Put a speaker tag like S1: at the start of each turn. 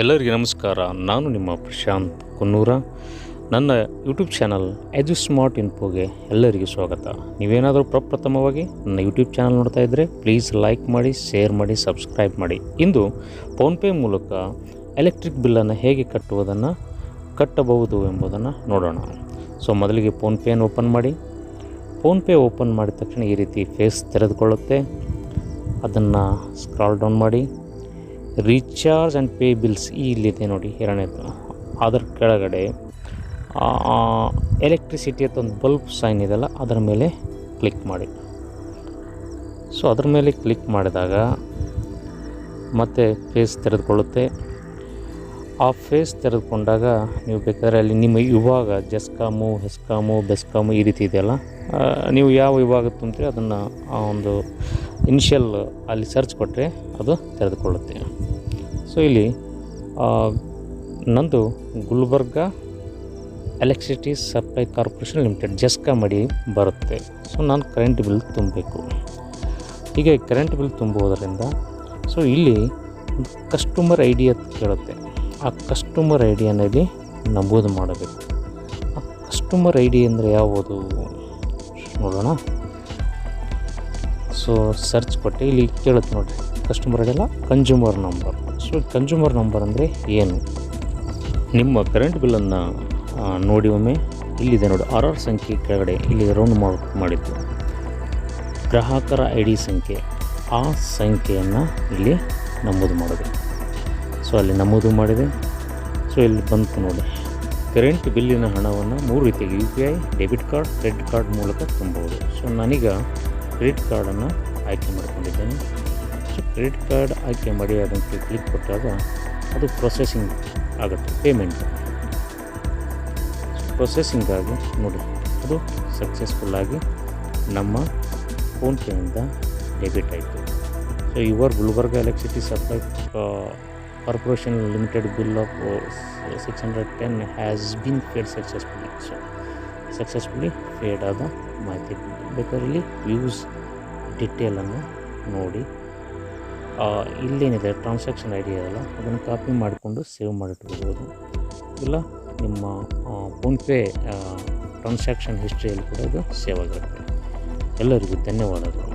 S1: ಎಲ್ಲರಿಗೂ ನಮಸ್ಕಾರ. ನಾನು ನಿಮ್ಮ ಪ್ರಶಾಂತ್ ಕುನ್ನೂರ. ನನ್ನ ಯೂಟ್ಯೂಬ್ ಚಾನಲ್ ಎಜು ಸ್ಮಾರ್ಟ್ ಇನ್ಫೋಗೆ ಎಲ್ಲರಿಗೂ ಸ್ವಾಗತ. ನೀವೇನಾದರೂ ಪ್ರಪ್ರಥಮವಾಗಿ ನನ್ನ ಯೂಟ್ಯೂಬ್ ಚಾನಲ್ ನೋಡ್ತಾ ಇದ್ದರೆ ಪ್ಲೀಸ್ ಲೈಕ್ ಮಾಡಿ ಶೇರ್ ಮಾಡಿ ಸಬ್ಸ್ಕ್ರೈಬ್ ಮಾಡಿ. ಇಂದು ಫೋನ್ಪೇ ಮೂಲಕ ಎಲೆಕ್ಟ್ರಿಕ್ ಬಿಲ್ಲನ್ನು ಹೇಗೆ ಕಟ್ಟುವುದನ್ನು ಕಟ್ಟಬಹುದು ಎಂಬುದನ್ನು ನೋಡೋಣ. ಸೊ ಮೊದಲಿಗೆ ಫೋನ್ಪೇನ ಓಪನ್ ಮಾಡಿ. ಫೋನ್ಪೇ ಓಪನ್ ಮಾಡಿದ ತಕ್ಷಣ ಈ ರೀತಿ ಫೇಸ್ ತೆರೆದುಕೊಳ್ಳುತ್ತೆ. ಅದನ್ನು ಸ್ಕ್ರಾಲ್ ಡೌನ್ ಮಾಡಿ. ರೀಚಾರ್ಜ್ ಆ್ಯಂಡ್ ಪೇ ಬಿಲ್ಸ್ ಇಲ್ಲಿದೆ ನೋಡಿ ಎರಡನೇದು ಅದರ ಕೆಳಗಡೆ ಎಲೆಕ್ಟ್ರಿಸಿಟಿ ಅಂತ ಒಂದು ಬಲ್ಬ್ ಸೈನ್ ಇದೆಲ್ಲ ಅದರ ಮೇಲೆ ಕ್ಲಿಕ್ ಮಾಡಿ. ಸೊ ಅದರ ಮೇಲೆ ಕ್ಲಿಕ್ ಮಾಡಿದಾಗ ಮತ್ತೆ ಫೇಸ್ ತೆರೆದುಕೊಳ್ಳುತ್ತೆ. ಆ ಫೇಸ್ ತೆರೆದುಕೊಂಡಾಗ ನೀವು ಬೇಕಾದರೆ ಅಲ್ಲಿ ನಿಮ್ಮ ವಿಭಾಗ ಜೆಸ್ಕಾಮು ಹೆಸ್ಕಾಮು ಬೆಸ್ಕಾಮು ಈ ರೀತಿ ಇದೆಯಲ್ಲ ನೀವು ಯಾವ ವಿಭಾಗ ತುಂಬ್ತೀರಿ ಅದನ್ನು ಆ ಒಂದು ಇನಿಷಿಯಲ್ ಅಲ್ಲಿ ಸರ್ಚ್ ಕೊಟ್ಟರೆ ಅದು ತೆರೆದುಕೊಳ್ಳುತ್ತೆ. ಸೊ ಇಲ್ಲಿ ನಂದು Gulbarga electricity supply corporation limited, Gescom ಮಡಿ ಬರುತ್ತೆ. ಸೊ ನಾನು ಕರೆಂಟ್ ಬಿಲ್ ತುಂಬಬೇಕು. ಹೀಗೆ ಕರೆಂಟ್ ಬಿಲ್ ತುಂಬುವುದರಿಂದ ಸೊ ಇಲ್ಲಿ ಕಸ್ಟಮರ್ ಐ ಡಿ ಕೇಳುತ್ತೆ. ಆ ಕಸ್ಟಮರ್ ಐ ಡಿಯಲ್ಲಿ ನಮೂದು ಮಾಡಬೇಕು. ಆ ಕಸ್ಟಮರ್ ಐ ಡಿ ಅಂದರೆ ಯಾವುದು? ನೋಡೋಣ. ಸೊ ಸರ್ಚ್ ಕೊಟ್ಟೆ ಇಲ್ಲಿ ಕೇಳುತ್ತೆ ನೋಡಿರಿ. ಕಸ್ಟಮರ್ ಅಲ್ಲ consumer number so consumer number ಅಂದರೆ ಏನು? ನಿಮ್ಮ ಕರೆಂಟ್ ಬಿಲ್ಲನ್ನು ನೋಡಿ ಒಮ್ಮೆ. ಇಲ್ಲಿದೆ ನೋಡಿ ಆರ್ ಆರ್ ಸಂಖ್ಯೆ ಕೆಳಗಡೆ ಇಲ್ಲಿ ರೌಂಡ್ ಮಾಡ್ ಮಾಡಿದ್ದು. ಗ್ರಾಹಕರ ಐ ಡಿ ಸಂಖ್ಯೆ. ಆ ಸಂಖ್ಯೆಯನ್ನು ಇಲ್ಲಿ ನಮೂದು ಮಾಡಬೇಕು ಸೊ ಅಲ್ಲಿ ನಮೂದು ಮಾಡಿದೆ. ಸೊ ಇಲ್ಲಿ ಬಂತು ನೋಡಿ. ಕರೆಂಟ್ ಬಿಲ್ಲಿನ ಹಣವನ್ನು ಮೂರು ರೀತಿಯಾಗಿ U P I debit card credit card ಮೂಲಕ ತುಂಬಬಹುದು ಸೊ ನಾನೀಗ ಕ್ರೆಡಿಟ್ ಕಾರ್ಡನ್ನು ಆಯ್ಕೆ ಮಾಡಿಕೊಂಡಿದ್ದೇನೆ. ಸೊ, ಕ್ರೆಡಿಟ್ ಕಾರ್ಡ್ ಆಯ್ಕೆ ಮಾಡಿ ಅದಕ್ಕೆ ಕ್ಲಿಕ್ ಕೊಟ್ಟಾಗ ಅದು ಪ್ರೊಸೆಸಿಂಗ್ ಆಗುತ್ತೆ ಪೇಮೆಂಟ್ ಪ್ರೊಸೆಸಿಂಗಾಗಿ ನೋಡಿ, ಅದು ಸಕ್ಸಸ್ಫುಲ್ಲಾಗಿ ನಮ್ಮ ಫೋನ್ಪೇಯಿಂದ ಡೆಬಿಟ್ ಆಯಿತು. So your Gulbarga electricity supply corporation limited bill of six hundred ten has been paid successful so successfully paid ಆದ ಮಾಹಿತಿ ಬೇಕಾದ್ರೆ ಇಲ್ಲಿ ವ್ಯೂಸ್ ಡಿಟೇಲನ್ನು ನೋಡಿ. ಇಲ್ಲೇನಿದೆ ಟ್ರಾನ್ಸಾಕ್ಷನ್ ಐ ಡಿ ಅದನ್ನು ಕಾಪಿ ಮಾಡಿಕೊಂಡು ಸೇವ್ ಮಾಡಿಟ್ಕೋಬೋದು ಇಲ್ಲ, ನಿಮ್ಮ ಫೋನ್ಪೇ ಟ್ರಾನ್ಸಾಕ್ಷನ್ ಹಿಸ್ಟ್ರಿಯಲ್ಲಿ ಕೂಡ ಇದು ಸೇವ್ ಆಗಿರುತ್ತೆ. ಎಲ್ಲರಿಗೂ ಧನ್ಯವಾದಗಳು.